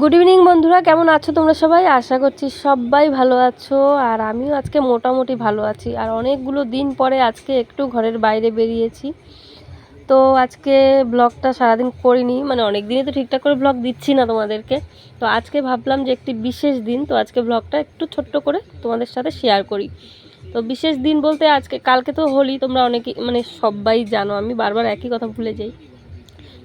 Good evening বন্ধুরা। কেমন আছো তোমরা সবাই? আশা করছি সবাই ভালো আছো, আর আমিও আজকে মোটামুটি ভালো আছি। আর অনেকগুলো দিন পরে আজকে একটু ঘরের বাইরে বেরিয়েছি। তো আজকে ব্লগটা সারাদিন করিনি। মানে অনেক দিনই তো ঠিকঠাক করে ব্লগ দিচ্ছি না তোমাদেরকে। তো আজকে ভাবলাম যে একটি বিশেষ দিন, তো আজকে ব্লগটা একটু ছোট্ট করে তোমাদের সাথে শেয়ার করি। তো বিশেষ দিন বলতে আজকে, কালকে তো হোলি, তোমরা অনেকে মানে সবাই জানো, আমি বারবার একই কথা ভুলে যাই।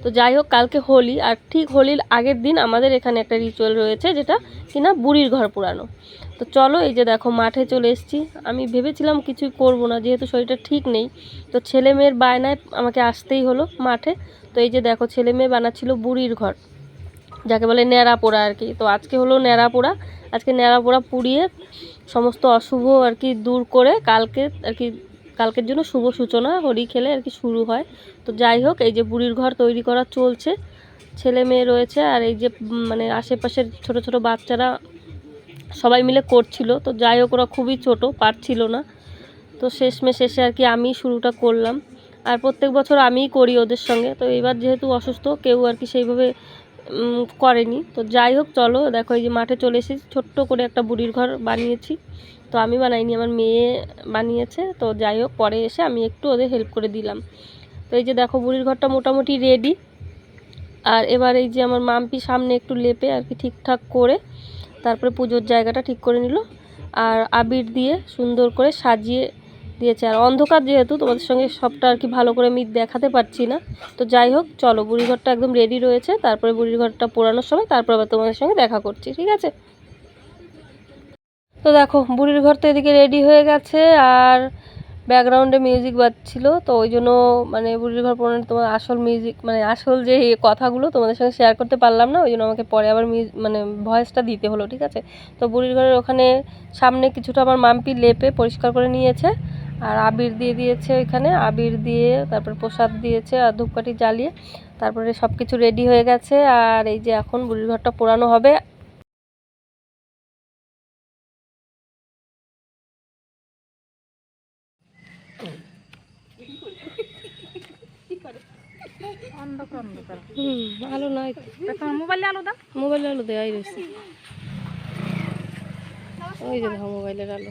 তো যাই হোক, কালকে হোলি, আর ঠিক হোলির আগের দিন আমাদের এখানে একটা রিচুয়াল রয়েছে, যেটা কিনা বুড়ির ঘর পুরানো। তো চলো, এই যে দেখো, মাঠে চলে এসেছি। আমি ভেবেছিলাম কিছুই করব না, যেহেতু শরীরটা ঠিক নেই। তো ছেলে মেয়ের বায়নায় আমাকে আসতেই হলো মাঠে। তো এই যে দেখো, ছেলে মেয়ে বানাচ্ছিল বুড়ির ঘর। যাকে বলে ন্যাড়া পোড়া আর কি। তো আজকে হলো ন্যাড়া পোড়া। আজকে ন্যাড়া পোড়া পুড়িয়ে সমস্ত অশুভ আর কি দূর করে কালকে আর কি কালকের জন্য শুভ সূচনা, হোলি খেলে আর কি শুরু হয়। তো যাই হোক, এই যে বুড়ির ঘর তৈরি করা চলছে, ছেলে মেয়ে রয়েছে আর এই যে মানে আশেপাশের ছোট ছোট বাচ্চারা সবাই মিলে করছিল। তো যাই হোক, ওরা খুবই ছোট, পারছিল না। তো শেষমেশ শেষে আর কি আমি শুরুটা করলাম। আর প্রত্যেক বছর আমিই করি ওদের সঙ্গে। তো এবার যেহেতু অসুস্থ, কেউ আর কি সেইভাবে করেনি। তো যাই হোক, চলো, দেখো এই যে মাঠে চলে এসেছি, ছোট্ট করে একটা বুড়ির ঘর বানিয়েছি। তো আমি বানাইনি, আমার মেয়ে বানিয়েছে। তো যাই হোক, পরে এসে আমি একটু ওদের হেল্প করে দিলাম। তো এই যে দেখো, বুড়ির ঘরটা মোটামুটি রেডি আর এবার এই যে আমার মাম্পি সামনে একটু লেপে আর কি ঠিকঠাক করে, তারপরে পুজোর জায়গাটা ঠিক করে নিল। আর আবির দিয়ে সুন্দর করে সাজিয়ে দিয়েছে। আর অন্ধকার যেহেতু, তোমাদের সঙ্গে সবটা আর কি ভালো করে আমি দেখাতে পারছি না। তো যাই হোক, চলো, বুড়ির ঘরটা একদম রেডি রয়েছে। তারপরে বুড়ির ঘরটা পোড়ানোর সময়, তারপর আবার তোমাদের সঙ্গে দেখা করছি, ঠিক আছে? তো দেখো, বুড়ির ঘর তো এদিকে রেডি হয়ে গেছে আর ব্যাকগ্রাউন্ডে মিউজিক বাজছিল, তো ওই জন্য মানে বুড়ির ঘর পড়ানোর তোমার আসল মিউজিক মানে আসল যে কথাগুলো তোমাদের সঙ্গে শেয়ার করতে পারলাম না, ওই জন্য আমাকে পরে আবার মানে ভয়েসটা দিতে হলো, ঠিক আছে? তো বুড়ির ঘরের ওখানে সামনে কিছুটা আমার মাম্পি লেপে পরিষ্কার করে নিয়েছে, আর আবির দিয়ে দিয়েছে ওইখানে, আবির দিয়ে তারপর প্রসাদ দিয়েছে আর ধূপকাঠি জ্বালিয়ে, তারপরে সব কিছু রেডি হয়ে গেছে, আর এই যে এখন বুড়ির ঘরটা পোড়ানো হবে অন্ধকার অন্ধকার হুম আলো নয় তোমার মোবাইলে আলো দাও। মোবাইলের আলো দেওয়াই রয়েছে ওই যে দেখো মোবাইলের আলো।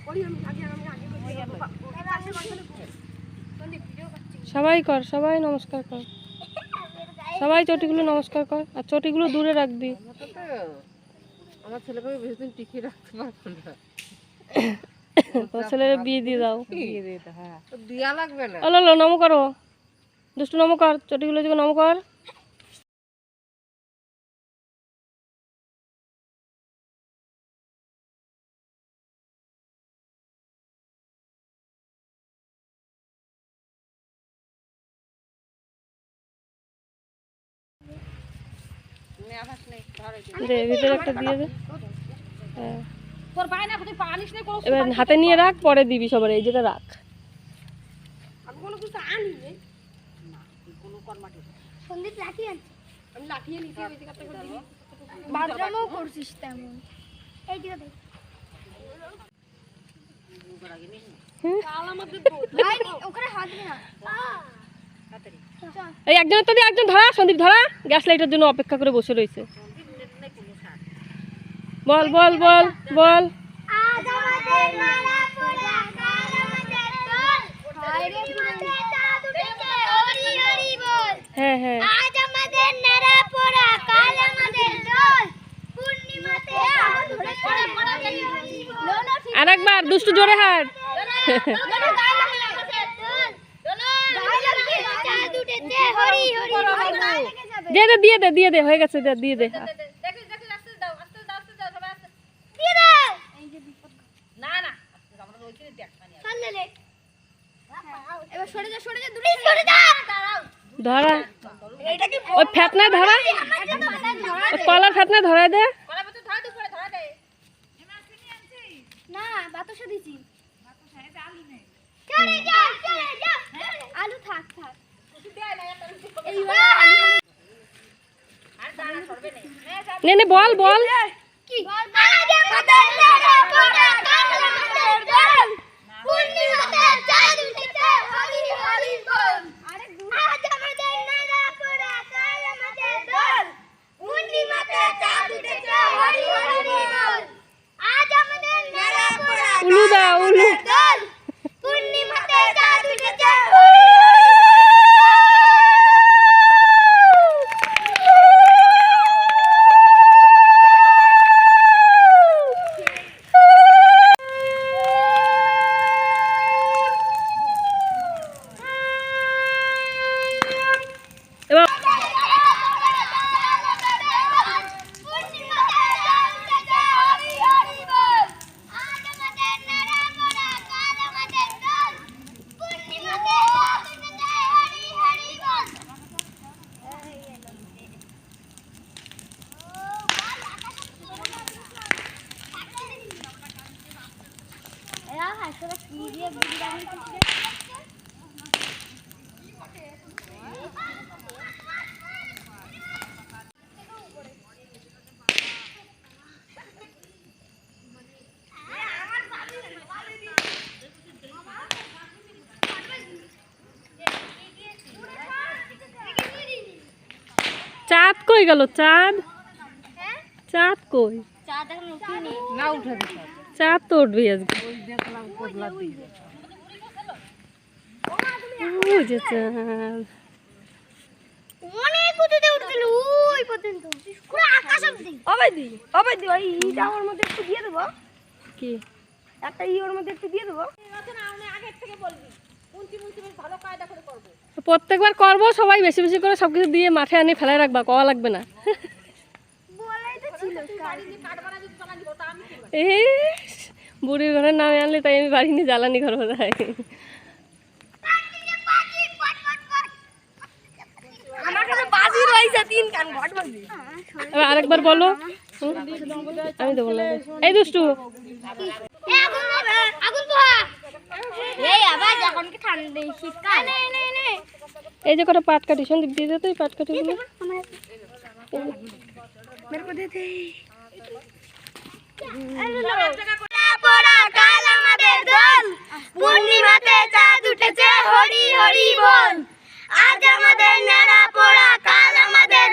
সবাই কর সবাই নমস্কার কর। সবাই চটিগুলো নমস্কার কর আর চটিগুলো দূরে রাখবি আমার ছেলেকে বেশি দিন টিকিয়ে রাখতে পারব না। তোর ছেলের বিয়ে দিয়ে দাও। দিয়ে দিতে হ্যাঁ। দিয়া লাগবে না। আলো আলো নম করো। দুষ্টু নম কর চটিগুলো যে নম কর। আভাস নেই ধরে দে ভিতরে একটা দিয়ে দে। তোর ভাই না তুই পানিস নেই কোনো এবার হাতে নিয়ে রাখ পরে দিবি সবার এই যেটা রাখ। আমি কোনো কিছু আনি কর্মাটি। সন্দীপ লাঠি আনছে। আমি ওই দিকে বাথরুমও করছিস তেমন। এই দিকে দেখ। এই একজনের তো একজন ধরা সন্দীপ ধরা। গ্যাস লাইটের জন্য অপেক্ষা করে বসে রয়েছে। বল বল বল বল। আজ আমাদের মালা পূজা, কাল আমাদের দোল। পূর্ণিমাতে চাঁদ উঠেছে, হরি হরি বল। হ্যাঁ হ্যাঁ আজ আমাদের নেড়া পোড়া, কাল আমাদের দোল। পূর্ণিমাতে চাঁদ উঠেছে, হরি হরি বল। আর একবার দুষ্টু জোরে হাট। দিয়ে দে দিয়ে দে দিয়ে দে হয়ে গেছে দে দিয়ে দে। এবার সরে যা সরে যা দূরে সরে যা ধরা। ওই ফ্যাতনায় ধরা। ওই কলার ফ্যাতনায় ধরাই দে। আলু থাক থাক। নে বল বল। কি আজ আমাদের নেড়া পোড়া কাল আমাদের দোল পূর্ণিমাতে চাঁদ উঠেছে হরি হরি বল আজ আমাদের নেড়া পোড়া কাল আমাদের দোল পূর্ণিমাতে চাঁদ উঠেছে তোরা কি দিয়ে বিরিয়ানি চাঁদ কই গেল? চাঁদ? চাঁদ কই? চা দেখুন উঠিনি। না উঠে চাঁদ তো উঠবি আজকে প্রত্যেকবার করব সবাই বেশি বেশি করে সব কিছু দিয়ে মাঠে আনি ফেলায় রাখবা কওয়া লাগবে না। এই বুড়ির ঘরের নামে আনলে তাই আমি বাড়ি নিয়ে জ্বালানি ঘর বোধহয় এবার আরেকবার বলো। আমি দেবো না। এই দুষ্টু। এই যে কটা পাট কাটি সন্দীপ দিয়ে তো এই পাট কাটিগুলো মেরে को दे दे পড়া কাল আমাদের দোল পূর্ণিমাতে চাঁদ উঠেছে হরি হরি বল আজ আমাদের নেড়া পড়া কাল আমাদের